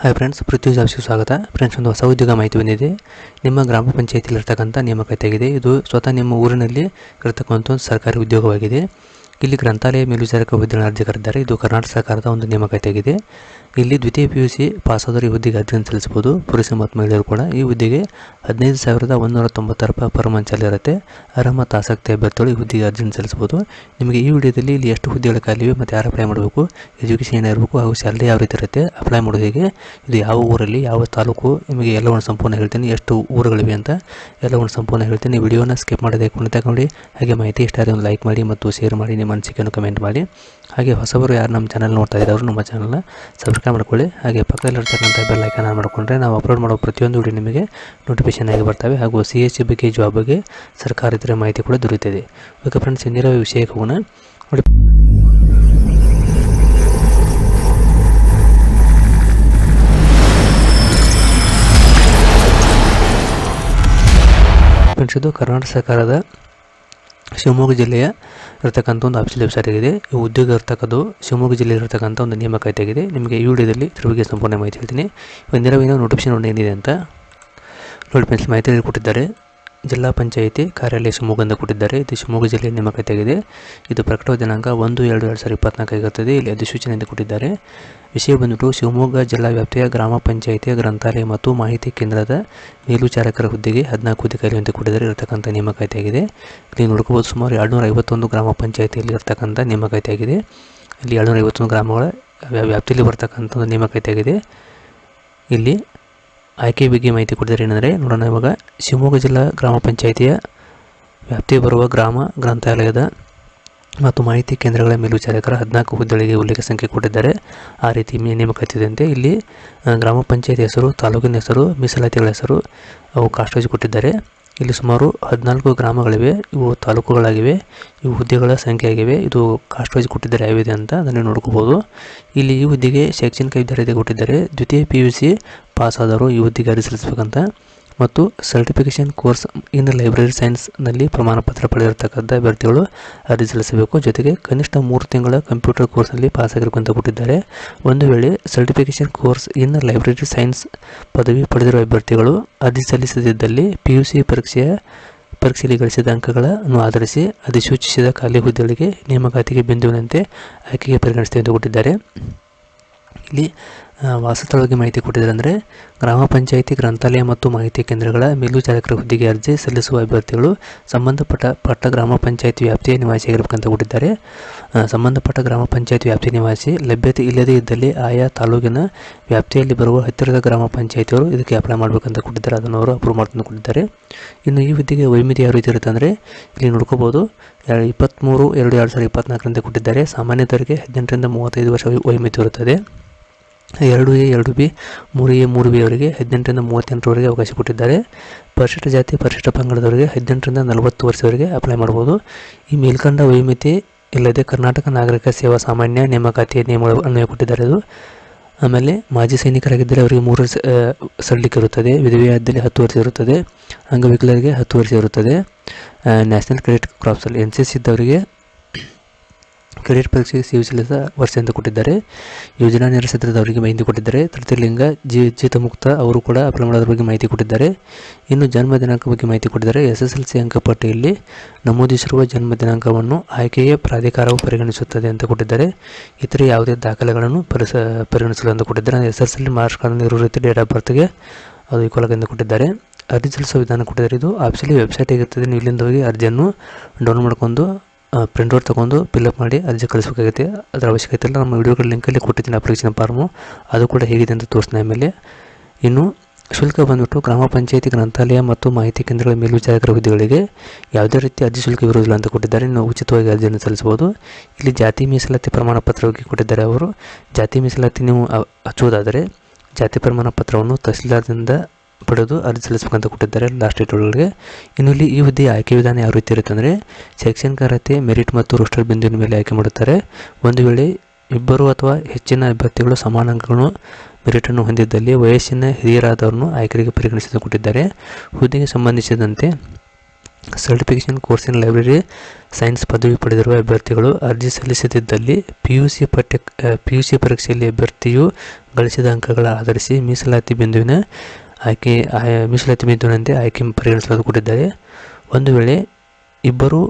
Hi friends ಪೃಥ್ವಿ ಜಾಬ್ಸ್ಗೆ ಸ್ವಾಗತ friends ಒಂದು ಹೊಸ ಉದ್ಯೋಗ ಮಾಹಿತಿ ಬಂದಿದೆ. ನಿಮ್ಮ ಗ್ರಾಮ ಪಂಚಾಯತಿಲಿರ್ತಕ್ಕಂಥ ನೇಮಕಾತಿಯಾಗಿದೆ. ಇದು ಸ್ವತಃ ನಿಮ್ಮ ಊರಿನಲ್ಲಿ ಇರತಕ್ಕಂಥ ಒಂದು ಸರ್ಕಾರಿ ಉದ್ಯೋಗವಾಗಿದೆ. ಇಲ್ಲಿ ಗ್ರಂಥಾಲಯ ಮೇಲ್ವಿಚಾರಕ ಹುದ್ದೆಗಳನ್ನು ಅರ್ಜಿ ಕರೆದಿದ್ದಾರೆ ಇದು ಕರ್ನಾಟಕ ಸರ್ಕಾರದ ಒಂದು ನೇಮಕಾತಿಯಾಗಿದೆ. ಇಲ್ಲಿ ದ್ವಿತೀಯ ಪಿ ಯು ಸಿ ಪಾಸಾದವರು ಈ ಹುದ್ದೆಗೆ ಅರ್ಜಿಯನ್ನು ಸಲ್ಲಿಸಬಹುದು. ಪುರುಷ ಮತ್ತು ಮಹಿಳೆಯರು ಕೂಡ ಈ ಹುದ್ದೆಗೆ ಹದಿನೈದು ಸಾವಿರದ ಒಂದೂರ ತೊಂಬತ್ತಾರು ರೂಪಾಯಿ ಪರ್ ಮಂಚಲ್ಲಿ ಇರುತ್ತೆ. ಅರ್ಹ ಮತ್ತು ಆಸಕ್ತಿ ಅಭ್ಯರ್ಥಿಗಳು ಈ ಹುದ್ದೆಗೆ ಅರ್ಜಿಯನ್ನು ಸಲ್ಲಿಸಬಹುದು. ನಿಮಗೆ ಈ ವಿಡಿಯೋದಲ್ಲಿ ಇಲ್ಲಿ ಎಷ್ಟು ಹುದ್ದೆಗಳ ಖಾಲಿವೆ ಮತ್ತು ಯಾರು ಅಪ್ಲೈ ಮಾಡಬೇಕು ಎಜುಕೇಷನ್ ಏನಿರಬೇಕು ಹಾಗೂ ಸ್ಯಾಲರಿ ಯಾವ ರೀತಿ ಇರುತ್ತೆ ಅಪ್ಲೈ ಮಾಡೋದು ಹೇಗೆ, ಇದು ಯಾವ ಊರಲ್ಲಿ, ಯಾವ ತಾಲೂಕು, ನಿಮಗೆ ಎಲ್ಲವನ್ನು ಸಂಪೂರ್ಣ ಹೇಳ್ತೀನಿ, ಎಷ್ಟು ಊರುಗಳಿವೆ ಅಂತ ಎಲ್ಲವನ್ನು ಸಂಪೂರ್ಣ ಹೇಳ್ತೀನಿ. ವಿಡಿಯೋನ ಸ್ಕಿಪ್ ಮಾಡೋದೇ ಕೊನೆ ನೋಡಿ ಹಾಗೆ ಮಾಹಿತಿ ಇಷ್ಟ ಆದರೆ ಒಂದು ಲೈಕ್ ಮಾಡಿ ಮತ್ತು ಶೇರ್ ಮಾಡಿ, ನಿಮ್ಮ ಅನಿಸಿಕೆಯನ್ನು ಕಮೆಂಟ್ ಮಾಡಿ. ಹಾಗೆ ಹೊಸಬರು ಯಾರು ನಮ್ಮ ಚಾನಲ್ ನೋಡ್ತಾ ಇದ್ದಾರೆ ನಮ್ಮ ಚಾನಲ್ನ ಸಬ್ಸ್ಕ್ರೈಬ್ ಮಾಡ್ಕೊಳ್ಳಿ. ಹಾಗೆ ಪಕ್ಕದಲ್ಲಿರ್ತಕ್ಕಂಥ ಬೆಲ್ ಐಕನ್ ಆನ್ ಮಾಡಿಕೊಂಡ್ರೆ ನಾವು ಅಪ್ಲೋಡ್ ಮಾಡೋ ಪ್ರತಿಯೊಂದು ವಿಡಿಯೋ ನಿಮಗೆ ನೋಟಿಫಿಕೇಶನ್ ಆಗಿ ಬರ್ತವೆ. ಹಾಗೂ ಸಿ ಎಸ್ ಸಿ ಬಗ್ಗೆ ಜಾಬ್ ಬಗ್ಗೆ ಸರ್ಕಾರದ ಮಾಹಿತಿ ಕೂಡ ದೊರೆಯುತ್ತದೆ. ಓಕೆ ಫ್ರೆಂಡ್ಸ್ ಇಂದಿರೋ ವಿಷಯಕ್ಕೆ ಹೋಗೋಣ. ನೋಡಿ. ಫ್ರೆಂಡ್ಸ್ ಇದು ಕರ್ನಾಟಕ ಸರ್ಕಾರದ ಶಿವಮೊಗ್ಗ ಜಿಲ್ಲೆಯ ಇರತಕ್ಕಂಥ ಒಂದು ಆಫೀಸಿಯಲ್ ವೆಬ್ಸೈಟ್ ಆಗಿದೆ. ಈ ಉದ್ಯೋಗ ಇರ್ತಕ್ಕದ್ದು ಶಿವಮೊಗ್ಗ ಜಿಲ್ಲೆಯಲ್ಲಿ ಇರತಕ್ಕಂಥ ಒಂದು ನೇಮಕಾತಿ ಆಗಿದೆ. ನಿಮಗೆ ಈ ವಿಡಿಯೋದಲ್ಲಿ ಇದ್ರ ಬಗ್ಗೆ ಸಂಪೂರ್ಣ ಮಾಹಿತಿ ಹೇಳ್ತೀನಿ. ಒಂದಿನ ನೋಟಿಫಿಕೇಶನ್ ಏನಿದೆ ಅಂತ ನೋಡಿ ಫ್ರೆಂಡ್ಸ್ ಮಾಹಿತಿ ಕೊಟ್ಟಿದ್ದಾರೆ ಜಿಲ್ಲಾ ಪಂಚಾಯಿತಿ ಕಾರ್ಯಾಲಯ ಶಿವಮೊಗ್ಗದಿಂದ ಕೊಟ್ಟಿದ್ದಾರೆ. ಇದು ಶಿವಮೊಗ್ಗ ಜಿಲ್ಲೆಯ ನೇಮಕಾತಿಯಾಗಿದೆ ಇದು ಪ್ರಕಟವಾದ ದಿನಾಂಕ ಒಂದು ಎರಡು ಎರಡು ಸಾವಿರದ ಇಪ್ಪತ್ನಾಲ್ಕಾಗುತ್ತದೆ ಇಲ್ಲಿ ಇಲ್ಲಿ ಅಧಿಸೂಚನೆಯಿಂದ ಕೊಟ್ಟಿದ್ದಾರೆ. ವಿಷಯ ಬಂದ್ಬಿಟ್ಟು ಶಿವಮೊಗ್ಗ ಜಿಲ್ಲಾ ವ್ಯಾಪ್ತಿಯ ಗ್ರಾಮ ಪಂಚಾಯಿತಿಯ ಗ್ರಂಥಾಲಯ ಮತ್ತು ಮಾಹಿತಿ ಕೇಂದ್ರದ ಮೇಲ್ವಿಚಾರಕರ ಹುದ್ದೆಗೆ ಹದಿನಾಲ್ಕು ಅಧಿಕಾರಿ ಅಂತ ಕೊಟ್ಟಿದ್ದಾರೆ. ಇರತಕ್ಕಂಥ ನೇಮಕಾತಿಯಾಗಿದೆ ಇಲ್ಲಿ ನೋಡ್ಕೋಬೋದು ಸುಮಾರು ಎರಡುನೂರ ಐವತ್ತೊಂದು ಗ್ರಾಮ ಪಂಚಾಯಿತಿಯಲ್ಲಿ ಇರತಕ್ಕಂಥ ನೇಮಕಾತಿಯಾಗಿದೆ ಇಲ್ಲಿ ಎರಡುನೂರ ಐವತ್ತೊಂದು ಗ್ರಾಮಗಳ ವ್ಯಾಪ್ತಿಯಲ್ಲಿ ಬರ್ತಕ್ಕಂಥ ನೇಮಕಾತಿಯಾಗಿದೆ ಇಲ್ಲಿ ಆಯ್ಕೆ ಬಗ್ಗೆ ಮಾಹಿತಿ ಕೊಟ್ಟಿದ್ದಾರೆ ಏನಂದರೆ, ನೋಡೋಣ ಇವಾಗ ಶಿವಮೊಗ್ಗ ಜಿಲ್ಲಾ ಗ್ರಾಮ ಪಂಚಾಯಿತಿಯ ವ್ಯಾಪ್ತಿ ಬರುವ ಗ್ರಾಮ, ಗ್ರಂಥಾಲಯದ ಮತ್ತು ಮಾಹಿತಿ ಕೇಂದ್ರಗಳ ಮೇಲ್ವಿಚಾರಕರ ಹದಿನಾಲ್ಕು ಹುದ್ದೆಗಳಿಗೆ ಉಲ್ಲೇಖ ಸಂಖ್ಯೆ ಕೊಟ್ಟಿದ್ದಾರೆ. ಆ ರೀತಿ ನೇಮಕಾತಿದಂತೆ ಇಲ್ಲಿ ಗ್ರಾಮ ಪಂಚಾಯತಿ ಹೆಸರು, ತಾಲೂಕಿನ ಹೆಸರು, ಮೀಸಲಾತಿಗಳ ಹೆಸರು ಅವು ಕಾಸ್ಟೇಜ್ ಕೊಟ್ಟಿದ್ದಾರೆ. ಇಲ್ಲಿ ಸುಮಾರು ಹದಿನಾಲ್ಕು ಗ್ರಾಮಗಳಿವೆ, ಇವು ತಾಲೂಕುಗಳಾಗಿವೆ, ಇವು ಹುದ್ದೆಗಳ ಸಂಖ್ಯೆ ಆಗಿವೆ ಇದು ಕಾಸ್ಟೇಜ್ ಕೊಟ್ಟಿದ್ದಾರೆ ಯಾವಿದೆ ಅಂತ ಅದನ್ನು ನೋಡ್ಕೋಬೋದು. ಇಲ್ಲಿ ಈ ಹುದ್ದೆಗೆ ಶೈಕ್ಷಣಿಕ ವಿದ್ಯಾರ್ಥಿ ಕೊಟ್ಟಿದ್ದಾರೆ. ದ್ವಿತೀಯ ಪಿ ಯು ಸಿ ಪಾಸ್ ಆದವರು ಈ ಹುದ್ದೆಗೆ ಅರ್ಜಿ ಸಲ್ಲಿಸಬೇಕಂತ ಮತ್ತು ಸರ್ಟಿಫಿಕೇಷನ್ ಕೋರ್ಸ್ ಇನ್ ಲೈಬ್ರರಿ ಸೈನ್ಸ್ನಲ್ಲಿ ಪ್ರಮಾಣ ಪತ್ರ ಪಡೆದಿರತಕ್ಕಂಥ ಅಭ್ಯರ್ಥಿಗಳು ಅರ್ಜಿ ಸಲ್ಲಿಸಬೇಕು. ಜೊತೆಗೆ ಕನಿಷ್ಠ ಮೂರು ತಿಂಗಳ ಕಂಪ್ಯೂಟರ್ ಕೋರ್ಸ್ನಲ್ಲಿ ಅಂತ ಕೊಟ್ಟಿದ್ದಾರೆ. ಒಂದು ವೇಳೆ certification course in library science ಪದವಿ ಪಡೆದಿರುವ ಅಭ್ಯರ್ಥಿಗಳು ಅರ್ಜಿ ಸಲ್ಲಿಸದಿದ್ದಲ್ಲಿ ಪಿ ಯು ಸಿ ಪರೀಕ್ಷೆಯ ಪರೀಕ್ಷೆಯಲ್ಲಿ ಗಳಿಸಿದ ಅಂಕಗಳನ್ನು ಆಧರಿಸಿ ಅಧಿಸೂಚಿಸಿದ ಖಾಲಿ ಹುದ್ದೆಗಳಿಗೆ ನೇಮಕಾತಿಗೆ ಬಿಂದುವಿನಂತೆ ಆಯ್ಕೆಗೆ ಪರಿಗಣಿಸುತ್ತೆ ಎಂದು ಕೊಟ್ಟಿದ್ದಾರೆ. ಇಲ್ಲಿ ಆ, ವಾಸಸ್ಥಳ ಬಗ್ಗೆ ಮಾಹಿತಿ ಕೊಟ್ಟಿದ್ದಾರೆ ಅಂದರೆ ಗ್ರಾಮ ಪಂಚಾಯಿತಿ ಗ್ರಂಥಾಲಯ ಮತ್ತು ಮಾಹಿತಿ ಕೇಂದ್ರಗಳ ಮೇಲ್ವಿಚಾರಕರ ಹುದ್ದೆಗೆ ಅರ್ಜಿ ಸಲ್ಲಿಸುವ ಅಭ್ಯರ್ಥಿಗಳು ಸಂಬಂಧಪಟ್ಟ ಪಟ್ಟ ಗ್ರಾಮ ಪಂಚಾಯಿತಿ ವ್ಯಾಪ್ತಿಯ ನಿವಾಸಿಯಾಗಿರಬೇಕಂತ ಕೊಟ್ಟಿದ್ದಾರೆ. ಸಂಬಂಧಪಟ್ಟ ಗ್ರಾಮ ಪಂಚಾಯಿತಿ ವ್ಯಾಪ್ತಿಯ ನಿವಾಸಿ ಲಭ್ಯತೆ ಇಲ್ಲದೇ ಇದ್ದಲ್ಲಿ ಆಯಾ ತಾಲೂಕಿನ ವ್ಯಾಪ್ತಿಯಲ್ಲಿ ಬರುವ ಹತ್ತಿರದ ಗ್ರಾಮ ಪಂಚಾಯಿತಿಯವರು ಇದಕ್ಕೆ ಅಪ್ಲೈ ಮಾಡಬೇಕಂತ ಕೊಟ್ಟಿದ್ದಾರೆ. ಅದನ್ನು ಅವರು ಅಪ್ರೂವ್ ಮಾಡ್ಕೊಂಡು ಕೊಟ್ಟಿದ್ದಾರೆ. ಇನ್ನು ಈ ಹುದ್ದೆಗೆ ವೈಮಿತಿ ಯಾವ ರೀತಿ ಇರುತ್ತೆ ಅಂದರೆ ಇಲ್ಲಿ ನೋಡ್ಕೋಬೋದು ಇಪ್ಪತ್ತ್ಮೂರು ಎರಡು ಎರಡು ಸಾವಿರದ ಇಪ್ಪತ್ನಾಲ್ಕರಿಂದ ಕೊಟ್ಟಿದ್ದಾರೆ. ಸಾಮಾನ್ಯದವರಿಗೆ ಹದಿನೆಂಟರಿಂದ ಮೂವತ್ತೈದು ವರ್ಷ ವೈಮಿತಿ ಇರುತ್ತದೆ ಎರಡು ಎ, ಎರಡು ಬಿ, ಮೂರು ಎ, ಮೂರು ಬಿ ಅವರಿಗೆ, ಹದಿನೆಂಟರಿಂದ ಮೂವತ್ತೆಂಟರವರೆಗೆ ಅವಕಾಶ ಕೊಟ್ಟಿದ್ದಾರೆ. ಪರಿಶಿಷ್ಟ ಜಾತಿ, ಪರಿಶಿಷ್ಟ ಪಂಗಡದವರಿಗೆ ಹದಿನೆಂಟರಿಂದ ನಲವತ್ತು ವರ್ಷದವರೆಗೆ ಅಪ್ಲೈ ಮಾಡ್ಬೋದು. ಈ ಮೇಲ್ಕಂಡ ವೈಮಿತಿ ಇಲ್ಲದೆ ಕರ್ನಾಟಕ ನಾಗರಿಕ ಸೇವಾ ಸಾಮಾನ್ಯ ನೇಮಕಾತಿಯ ನಿಯಮ ಅನ್ವಯ ಕೊಟ್ಟಿದ್ದಾರೆ ಅದು. ಆಮೇಲೆ ಮಾಜಿ ಸೈನಿಕರಾಗಿದ್ದರೆ ಅವರಿಗೆ ಮೂರು ವರ್ಷ ಸಡ್ಲಿಕ್ಕೆ ಸಡಿಲಿಕೆ ಇರುತ್ತದೆ ವಿಧವೆಯಾದಲ್ಲಿ ಹತ್ತು ವರ್ಷ ಇರುತ್ತದೆ. ಅಂಗವಿಕಲರಿಗೆ ಹತ್ತು ವರ್ಷ ಇರುತ್ತದೆ. ನ್ಯಾಷನಲ್ ಕ್ರೆಡಿಟ್ ಕ್ರಾಪ್ಸಲ್ಲಿ ಎನ್ ಸಿ ಸಿ ಇದ್ದವರಿಗೆ ಕ್ರೆಡಿಟ್ ಪರೀಕ್ಷೆಗೆ ಸಿ ವರ್ಷ ಎಂದು ಕೊಟ್ಟಿದ್ದಾರೆ. ಯೋಜನಾ ನಿರಸತರದವರಿಗೆ ಮಾಹಿತಿ ಕೊಟ್ಟಿದ್ದಾರೆ. ತೃತೀಯಲಿಂಗ ಜಿ ಜೀತ ಮುಕ್ತ ಅವರು ಕೂಡ ಮಾಡೋದ್ರ ಬಗ್ಗೆ ಮಾಹಿತಿ ಕೊಟ್ಟಿದ್ದಾರೆ. ಇನ್ನು ಜನ್ಮ ದಿನಾಂಕ ಬಗ್ಗೆ ಮಾಹಿತಿ ಕೊಟ್ಟಿದ್ದಾರೆ. ಎಸ್ ಎಸ್ ಎಲ್ ಸಿ ಅಂಕಪಟ್ಟಿಯಲ್ಲಿ ನಮೂದಿಸಿರುವ ಜನ್ಮ ದಿನಾಂಕವನ್ನು ಆಯ್ಕೆಯ ಪ್ರಾಧಿಕಾರವು ಪರಿಗಣಿಸುತ್ತದೆ ಅಂತ ಕೊಟ್ಟಿದ್ದಾರೆ. ಇತರೆ ಯಾವುದೇ ದಾಖಲೆಗಳನ್ನು ಪರಿಸ, ಪರಿಗಣಿಸಲು ಅಂತ ಕೊಟ್ಟಿದ್ದಾರೆ. S S L marks card ಇರುವ ರೀತಿ ಡೇಟ್ ಆಫ್ ಬರ್ತ್ಗೆ ಅದು ಈಕ್ವಲ್ ಕೊಟ್ಟಿದ್ದಾರೆ. ಅರ್ಜಿ ಸಲ್ಲಿಸುವ ವಿಧಾನ ಕೊಟ್ಟಿದ್ದಾರೆ. ಇದು ಆಫೀಸಲ್ಲಿ ವೆಬ್ಸೈಟ್ ಆಗಿರ್ತದೆ. ನೀವು ಇಲ್ಲಿಂದ ಹೋಗಿ ಅರ್ಜಿಯನ್ನು ಡೌನ್ಲೋಡ್ ಮಾಡ್ಕೊಂಡು ಪ್ರಿಂಟ್ಔಟ್ ತೊಗೊಂಡು ಫಿಲ್ಅಪ್ ಮಾಡಿ ಅರ್ಜಿ ಕಳಿಸಬೇಕಾಗುತ್ತೆ. ಅದರ ಅವಶ್ಯಕತೆ ಇಲ್ಲ. ನಮ್ಮ ವಿಡಿಯೋಗಳ ಲಿಂಕಲ್ಲಿ ಕೊಟ್ಟಿದ್ದೀನಿ ಅಪ್ಲಿಕೇಶನ್ ಫಾರ್ಮು ಅದು ಕೂಡ ಹೇಗಿದೆ ಅಂತ ತೋರಿಸಿದ ಆಮೇಲೆ. ಇನ್ನು ಶುಲ್ಕ ಬಂದ್ಬಿಟ್ಟು ಗ್ರಾಮ ಪಂಚಾಯತಿ ಗ್ರಂಥಾಲಯ ಮತ್ತು ಮಾಹಿತಿ ಕೇಂದ್ರಗಳ ಮೇಲ್ವಿಚಾರಕರ ಹುದ್ದೆಗಳಿಗೆ ಯಾವುದೇ ರೀತಿ ಅರ್ಜಿ ಶುಲ್ಕ ಇರುವುದಿಲ್ಲ ಅಂತ ಕೊಟ್ಟಿದ್ದಾರೆ. ನೀವು ಉಚಿತವಾಗಿ ಅರ್ಜಿಯನ್ನು ಸಲ್ಲಿಸಬಹುದು. ಇಲ್ಲಿ ಜಾತಿ ಮೀಸಲಾತಿ ಪ್ರಮಾಣ ಪತ್ರವಾಗಿ ಕೊಟ್ಟಿದ್ದಾರೆ ಅವರು. ಜಾತಿ ಮೀಸಲಾತಿ ನೀವು ಹಚ್ಚುವುದಾದರೆ ಜಾತಿ ಪ್ರಮಾಣ ಪತ್ರವನ್ನು ತಹಸೀಲ್ದಾರ್ದಿಂದ ಪಡೆದು ಅರ್ಜಿ ಸಲ್ಲಿಸಬೇಕಂತ ಕೊಟ್ಟಿದ್ದಾರೆ ಲಾಸ್ಟ್ ಡೇಟ್ ಒಳಗೆ. ಇನ್ನು ಇಲ್ಲಿ ಈ ಹುದ್ದೆ ಆಯ್ಕೆ ವಿಧಾನ ಯಾವ ರೀತಿ ಇರುತ್ತೆ ಅಂದರೆ, ಶೈಕ್ಷಣಿಕ ಅರ್ಹತೆ ಮೆರಿಟ್ ಮತ್ತು ರೋಸ್ಟರ್ ಬಿಂದುವಿನ ಮೇಲೆ ಆಯ್ಕೆ ಮಾಡುತ್ತಾರೆ. ಒಂದು ವೇಳೆ ಇಬ್ಬರು ಅಥವಾ ಹೆಚ್ಚಿನ ಅಭ್ಯರ್ಥಿಗಳು ಸಮಾನ ಅಂಕಗಳನ್ನು ಮೆರಿಟನ್ನು ಹೊಂದಿದ್ದಲ್ಲಿ ವಯಸ್ಸಿನ ಹಿರಿಯರಾದವರನ್ನು ಆಯ್ಕೆಗೆ ಪರಿಗಣಿಸಿದ ಕೊಟ್ಟಿದ್ದಾರೆ. ಹುದ್ದೆಗೆ ಸಂಬಂಧಿಸಿದಂತೆ certification course in library science ಪದವಿ ಪಡೆದಿರುವ ಅಭ್ಯರ್ಥಿಗಳು ಅರ್ಜಿ ಸಲ್ಲಿಸದಿದ್ದಲ್ಲಿ ಪಿ ಯು ಸಿ ಪಠ್ಯ ಪಿ ಯು ಸಿ ಪರೀಕ್ಷೆಯಲ್ಲಿ ಅಭ್ಯರ್ಥಿಯು ಗಳಿಸಿದ ಅಂಕಗಳ ಆಧರಿಸಿ ಮೀಸಲಾತಿ ಬಿಂದುವಿನ ಆಯ್ಕೆ ಆಯಾ- ಮೀಸಲಾತಿ ಬಿಂದುವಿನಂತೆ ಆಯ್ಕೆ ಪರಿಗಣಿಸಲು ಕೊಟ್ಟಿದ್ದಾರೆ ಒಂದು ವೇಳೆ ಇಬ್ಬರು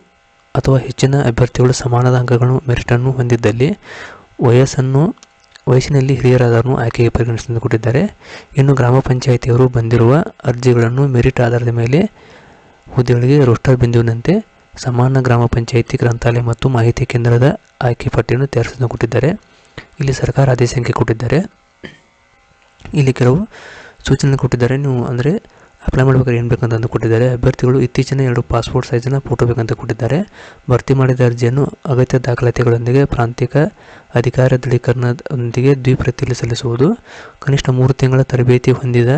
ಅಥವಾ ಹೆಚ್ಚಿನ ಅಭ್ಯರ್ಥಿಗಳು ಸಮಾನದ ಅಂಕಗಳನ್ನು, ಮೆರಿಟನ್ನು ಹೊಂದಿದ್ದಲ್ಲಿ ವಯಸ್ಸನ್ನು, ವಯಸ್ಸಿನಲ್ಲಿ ಹಿರಿಯರಾದವರನ್ನು ಆಯ್ಕೆಗೆ ಪರಿಗಣಿಸಲು ಕೊಟ್ಟಿದ್ದಾರೆ ಇನ್ನು ಗ್ರಾಮ ಪಂಚಾಯಿತಿಯವರು ಬಂದಿರುವ ಅರ್ಜಿಗಳನ್ನು ಮೆರಿಟ್ ಆಧಾರದ ಮೇಲೆ ಹುದ್ದೆಗಳಿಗೆ ರೋಸ್ಟರ್ ಬಿಂದುವಿನಂತೆ ಸಮಾನ ಗ್ರಾಮ ಪಂಚಾಯಿತಿ, ಗ್ರಂಥಾಲಯ ಮತ್ತು ಮಾಹಿತಿ ಕೇಂದ್ರದ ಆಯ್ಕೆ ಪಟ್ಟಿಯನ್ನು ತಯಾರಿಸಲು ಕೊಟ್ಟಿದ್ದಾರೆ ಇಲ್ಲಿ ಸರ್ಕಾರ ಆದೇಶ ಸಂಖ್ಯೆ ಕೊಟ್ಟಿದ್ದಾರೆ. ಇಲ್ಲಿ ಕೆಲವು ಸೂಚನೆ ಕೊಟ್ಟಿದ್ದಾರೆ. ನೀವು ಅಂದರೆ ಅಪ್ಲೈ ಮಾಡಬೇಕಾದ್ರೆ ಏನು ಬೇಕಂತ ಕೊಟ್ಟಿದ್ದಾರೆ. ಅಭ್ಯರ್ಥಿಗಳು ಇತ್ತೀಚಿನ ಎರಡು ಪಾಸ್ಪೋರ್ಟ್ ಸೈಜಿನ ಫೋಟೋ ಬೇಕಂತ ಕೊಟ್ಟಿದ್ದಾರೆ. ಭರ್ತಿ ಮಾಡಿದ ಅರ್ಜಿಯನ್ನು ಅಗತ್ಯ ದಾಖಲಾತಿಗಳೊಂದಿಗೆ ಪ್ರಾಂತಿಕ ಅಧಿಕಾರ ದೃಢೀಕರಣದೊಂದಿಗೆ ದ್ವಿಪ್ರತಿಯಲ್ಲಿ ಸಲ್ಲಿಸುವುದು. ಕನಿಷ್ಠ ಮೂರು ತಿಂಗಳ ತರಬೇತಿ ಹೊಂದಿದ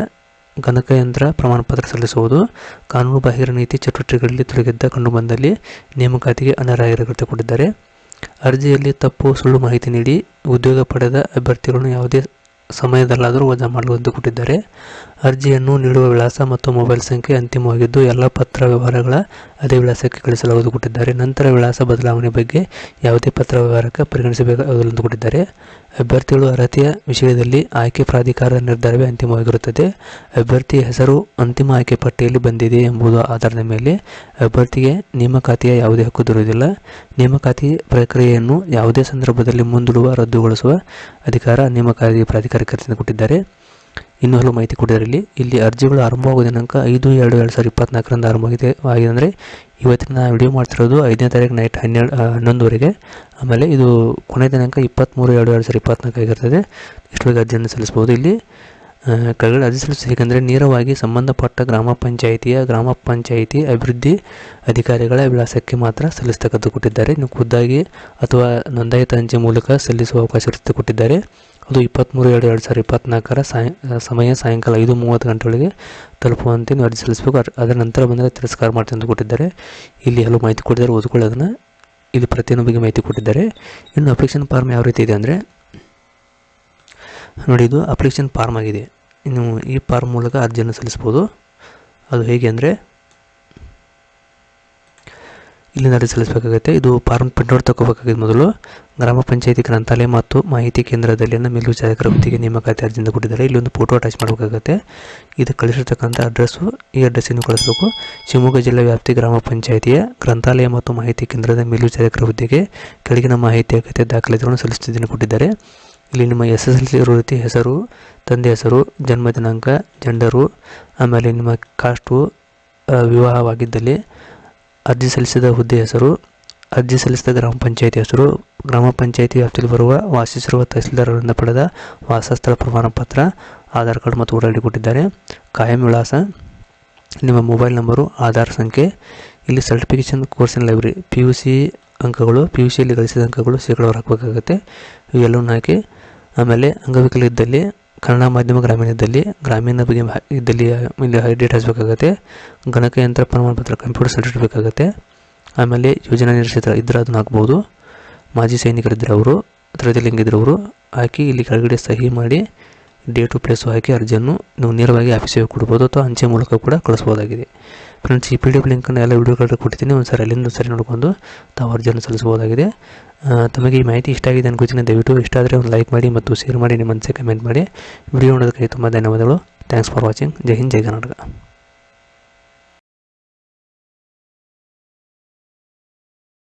ಗಣಕಯಂತ್ರ ಪ್ರಮಾಣಪತ್ರ ಸಲ್ಲಿಸುವುದು. ಕಾನೂನು ಬಾಹಿರ ನೀತಿ ಚಟುವಟಿಕೆಗಳಲ್ಲಿ ತೊಡಗಿದ್ದ ಕಂಡುಬಂದಲ್ಲಿ ನೇಮಕಾತಿಗೆ ಅನರ್ಹರಾಗಿರುತ್ತೆ ಕೊಟ್ಟಿದ್ದಾರೆ. ಅರ್ಜಿಯಲ್ಲಿ ತಪ್ಪು ಸುಳ್ಳು ಮಾಹಿತಿ ನೀಡಿ ಉದ್ಯೋಗ ಪಡೆದ ಅಭ್ಯರ್ಥಿಗಳನ್ನು ಯಾವುದೇ ಸಮಯದಲ್ಲಾದರೂ ವಜಾ ಮಾಡಲು ಕೊಟ್ಟಿದ್ದಾರೆ ಅರ್ಜಿಯನ್ನು ನೀಡುವ ವಿಳಾಸ ಮತ್ತು ಮೊಬೈಲ್ ಸಂಖ್ಯೆ ಅಂತಿಮವಾಗಿದ್ದು, ಎಲ್ಲ ಪತ್ರ ವ್ಯವಹಾರಗಳ ಅದೇ ವಿಳಾಸಕ್ಕೆ ಕಳಿಸಲಾಗುವುದು ಕೊಟ್ಟಿದ್ದಾರೆ. ನಂತರ ವಿಳಾಸ ಬದಲಾವಣೆ ಬಗ್ಗೆ ಯಾವುದೇ ಪತ್ರ ವ್ಯವಹಾರಕ್ಕೆ ಪರಿಗಣಿಸಬೇಕಾಗುವುದು ಕೊಟ್ಟಿದ್ದಾರೆ. ಅಭ್ಯರ್ಥಿಗಳು ಅರ್ಹತೆಯ ವಿಷಯದಲ್ಲಿ ಆಯ್ಕೆ ಪ್ರಾಧಿಕಾರದ ನಿರ್ಧಾರವೇ ಅಂತಿಮವಾಗಿರುತ್ತದೆ. ಅಭ್ಯರ್ಥಿಯ ಹೆಸರು ಅಂತಿಮ ಆಯ್ಕೆ ಪಟ್ಟಿಯಲ್ಲಿ ಬಂದಿದೆ ಎಂಬುದು ಆಧಾರದ ಮೇಲೆ ಅಭ್ಯರ್ಥಿಗೆ ನೇಮಕಾತಿಯ ಯಾವುದೇ ಹಕ್ಕು ದೊರೆಯುವುದಿಲ್ಲ. ನೇಮಕಾತಿ ಪ್ರಕ್ರಿಯೆಯನ್ನು ಯಾವುದೇ ಸಂದರ್ಭದಲ್ಲಿ ಮುಂದೂಡುವ, ರದ್ದುಗೊಳಿಸುವ ಅಧಿಕಾರ ನೇಮಕಾತಿ ಪ್ರಾಧಿಕಾರಕ್ಕೆ ಕೊಟ್ಟಿದ್ದಾರೆ ಇನ್ನೂ ಹಲವು ಮಾಹಿತಿ ಕೊಟ್ಟಿದ್ದಾರೆ ಇಲ್ಲಿ ಅರ್ಜಿಗಳು ಆರಂಭವಾಗುವ ದಿನಾಂಕ ಐದು, ಎರಡು ಎರಡು ಸಾವಿರದ ಇಪ್ಪತ್ನಾಲ್ಕರಿಂದ ಆರಂಭವಾಗಿದೆ ಆಗಿದೆ. ಅಂದರೆ ಇವತ್ತಿನ ವಿಡಿಯೋ ಮಾಡ್ತಿರೋದು ಐದನೇ ತಾರೀಕು ನೈಟ್ ಹನ್ನೆರಡು ಹನ್ನೊಂದುವರೆಗೆ. ಆಮೇಲೆ ಇದು ಕೊನೆ ದಿನಾಂಕ ಇಪ್ಪತ್ತ್ಮೂರು ಎರಡು ಎರಡು ಸಾವಿರದ ಇಪ್ಪತ್ನಾಲ್ಕು ಆಗಿರ್ತದೆ. ಇಷ್ಟು ಬೇಗ ಅರ್ಜಿಯನ್ನು ಸಲ್ಲಿಸ್ಬೋದು ಇಲ್ಲಿ ಕೆಳಗಡೆ ಅರ್ಜಿ ಸಲ್ಲಿಸಿ ಹೇಗೆಂದರೆ ನೇರವಾಗಿ ಸಂಬಂಧಪಟ್ಟ ಗ್ರಾಮ ಪಂಚಾಯಿತಿಯ ಗ್ರಾಮ ಪಂಚಾಯಿತಿ ಅಭಿವೃದ್ಧಿ ಅಧಿಕಾರಿಗಳ ವಿಳಾಸಕ್ಕೆ ಮಾತ್ರ ಸಲ್ಲಿಸ್ತಕ್ಕಂಥ ಕೊಟ್ಟಿದ್ದಾರೆ. ನೀವು ಖುದ್ದಾಗಿ ಅಥವಾ ನೋಂದಾಯಿತ ಅಂಚೆ ಮೂಲಕ ಸಲ್ಲಿಸುವ ಅವಕಾಶ ಕೊಟ್ಟಿದ್ದಾರೆ. ಅದು ಇಪ್ಪತ್ತ್ಮೂರು, ಎರಡು ಎರಡು ಸಾವಿರದ ಇಪ್ಪತ್ತ್ನಾಲ್ಕರ ಸಾಯ ಸಮಯ ಸಾಯಂಕಾಲ ಐದು ಮೂವತ್ತು ಗಂಟೆಗಳಿಗೆ ತಲುಪುವಂತೆ ನೀವು ಅರ್ಜಿ ಸಲ್ಲಿಸಬೇಕು. ಅದ್- ಅದರ ನಂತರ ಬಂದರೆ ತಿರಸ್ಕಾರ ಮಾಡ್ತೀನಿ ಅಂತ ಕೊಟ್ಟಿದ್ದಾರೆ. ಇಲ್ಲಿ ಹಲವು ಮಾಹಿತಿ ಕೊಟ್ಟಿದ್ದಾರೆ. ಓದ್ಕೊಳ್ಳಿ ಅದನ್ನು. ಇಲ್ಲಿ ಪ್ರತಿಯೊಂದು ಬಗ್ಗೆ ಮಾಹಿತಿ ಕೊಟ್ಟಿದ್ದಾರೆ. ಇನ್ನು ಅಪ್ಲಿಕೇಶನ್ ಫಾರ್ಮ್ ಯಾವ ರೀತಿ ಇದೆ ಅಂದರೆ, ನೋಡಿ ಇದು ಅಪ್ಲಿಕೇಶನ್ ಫಾರ್ಮ್ ಆಗಿದೆ. ಇನ್ನು ಈ ಫಾರ್ಮ್ ಮೂಲಕ ಅರ್ಜಿಯನ್ನು ಸಲ್ಲಿಸ್ಬೋದು ಅದು ಹೇಗೆ ಅಂದರೆ ಇಲ್ಲಿಂದ ಅರ್ಜಿ ಸಲ್ಲಿಸಬೇಕಾಗುತ್ತೆ. ಇದು ಫಾರ್ಮ್ ಪ್ರಿಂಟ್ಔಟ್ ತಗೋಬೇಕಾಗಿದೆ ಮೊದಲು ಗ್ರಾಮ ಪಂಚಾಯತಿ ಗ್ರಂಥಾಲಯ ಮತ್ತು ಮಾಹಿತಿ ಕೇಂದ್ರದಲ್ಲಿನ ಮೇಲ್ವಿಚಾರಕರ ಹುದ್ದೆಗೆ ನೇಮಕಾತಿ ಅರ್ಜಿಯಿಂದ ಕೊಟ್ಟಿದ್ದಾರೆ ಇಲ್ಲಿ ಒಂದು ಫೋಟೋ ಅಟ್ಯಾಚ್ ಮಾಡಬೇಕಾಗುತ್ತೆ. ಇದು ಕಳಿಸಿರ್ತಕ್ಕಂಥ ಅಡ್ರೆಸ್ಸು ಈ ಅಡ್ರೆಸ್ಸನ್ನು ಕಳಿಸಬೇಕು. ಶಿವಮೊಗ್ಗ ಜಿಲ್ಲಾ ವ್ಯಾಪ್ತಿ ಗ್ರಾಮ ಪಂಚಾಯಿತಿಯ ಗ್ರಂಥಾಲಯ ಮತ್ತು ಮಾಹಿತಿ ಕೇಂದ್ರದ ಮೇಲ್ವಿಚಾರಕರ ಹುದ್ದೆಗೆ ಕೆಳಗಿನ ಮಾಹಿತಿ ಅಗತ್ಯ ದಾಖಲಾತಿಗಳನ್ನು ಸಲ್ಲಿಸುತ್ತಿದ್ದೇನೆ ಕೊಟ್ಟಿದ್ದಾರೆ. ಇಲ್ಲಿ ನಿಮ್ಮ ಎಸ್ ಎಸ್ ಎಲ್ ಸಿ ಇರೋ ರೀತಿ ಹೆಸರು, ತಂದೆ ಹೆಸರು, ಜನ್ಮ ದಿನಾಂಕ ಜೆಂಡರು ಆಮೇಲೆ ನಿಮ್ಮ ಕಾಸ್ಟು ವಿವಾಹವಾಗಿದ್ದಲ್ಲಿ ಅರ್ಜಿ ಸಲ್ಲಿಸಿದ ಹುದ್ದೆ ಹೆಸರು, ಅರ್ಜಿ ಸಲ್ಲಿಸಿದ ಗ್ರಾಮ ಪಂಚಾಯಿತಿ ಹೆಸರು, ಗ್ರಾಮ ಪಂಚಾಯಿತಿ ವ್ಯಾಪ್ತಿಯಲ್ಲಿ ಬರುವ ವಾಸಿಸಿರುವ ತಹಸೀಲ್ದಾರರಿಂದ ಪಡೆದ ವಾಸಸ್ಥಳ ಪ್ರಮಾಣ ಪತ್ರ, ಆಧಾರ್ ಕಾರ್ಡ್ ಮತ್ತು ಓಡಾಡಿ ಕೊಟ್ಟಿದ್ದಾರೆ. ಕಾಯಂ ವಿಳಾಸ, ನಿಮ್ಮ ಮೊಬೈಲ್ ನಂಬರು, ಆಧಾರ್ ಸಂಖ್ಯೆ, ಇಲ್ಲಿ ಸರ್ಟಿಫಿಕೇಷನ್ ಕೋರ್ಸಿನ ಲೈಬ್ರರಿ ಪಿ ಯು ಸಿ ಅಂಕಗಳು ಪಿ ಯು ಸಿಯಲ್ಲಿ ಗಳಿಸಿದ ಅಂಕಗಳು, ಶೇಕಡಾವಾರು ಹಾಕಬೇಕಾಗುತ್ತೆ. ಇವೆಲ್ಲವನ್ನು ಹಾಕಿ, ಆಮೇಲೆ ಅಂಗವಿಕಲ ಇದ್ದಲ್ಲಿ ಕನ್ನಡ ಮಾಧ್ಯಮ ಗ್ರಾಮೀಣದಲ್ಲಿ, ಗ್ರಾಮೀಣ ಬಗ್ಗೆ ಇದ್ದಲ್ಲಿ ಇಲ್ಲಿ ಡೇಟ್ ಹಚ್ಚಬೇಕಾಗತ್ತೆ ಗಣಕಯಂತ್ರ ಪ್ರಮಾಣಪತ್ರ ಕಂಪ್ಯೂಟರ್ ಸರ್ಟಿಫಿಕೇಟ್ ಬೇಕಾಗುತ್ತೆ ಆಮೇಲೆ ಯೋಜನಾ ನಿರೀಕ್ಷಿತ ಇದ್ರೆ ಅದನ್ನು ಹಾಕ್ಬೋದು ಮಾಜಿ ಸೈನಿಕರಿದ್ದರೆ ಅವರು ತರಗತಿ ಅವರು, ಹಾಕಿ ಇಲ್ಲಿ ಕೆಳಗಡೆ ಸಹಿ ಮಾಡಿ ಡೇಟು ಪ್ಲೇಸು ಹಾಕಿ ಅರ್ಜಿಯನ್ನು ನೀವು ನೇರವಾಗಿ ಆಫೀಸಿಗೆ ಕೊಡ್ಬೋದು ಅಥವಾ ಅಂಚೆ ಮೂಲಕ ಕೂಡ ಕಳಿಸ್ಬೋದಾಗಿದೆ. ಫ್ರೆಂಡ್ಸ್ ಈ ಪಿ ಡಿ ಎಫ್ ಲಿಂಕನ್ನು ಎಲ್ಲ ವೀಡಿಯೋಗಳು ಕೊಡ್ತೀನಿ ಒಂದು ಸರಿ ಅಲ್ಲಿಂದ ಸರಿ ನೋಡಿಕೊಂಡು ತಾವು ಅರ್ಜಿಯನ್ನು ಸಲ್ಲಿಸ್ಬೋದಾಗಿದೆ ಆ, ತಮಗೆ ಈ ಮಾಹಿತಿ ಇಷ್ಟ ಆಗಿದೆ ಅನ್ಕೋತೀನಿ ದಯವಿಟ್ಟು ಇಷ್ಟ ಆದರೆ ಒಂದು ಲೈಕ್ ಮಾಡಿ ಮತ್ತು ಶೇರ್ ಮಾಡಿ ನಿಮ್ಮ ಮನಸ್ಸೆ ಕಮೆಂಟ್ ಮಾಡಿ. ವಿಡಿಯೋ ನೋಡೋದಕ್ಕೆ ತುಂಬ ಧನ್ಯವಾದಗಳು. Thanks for watching Jai Hind Jai Karnataka.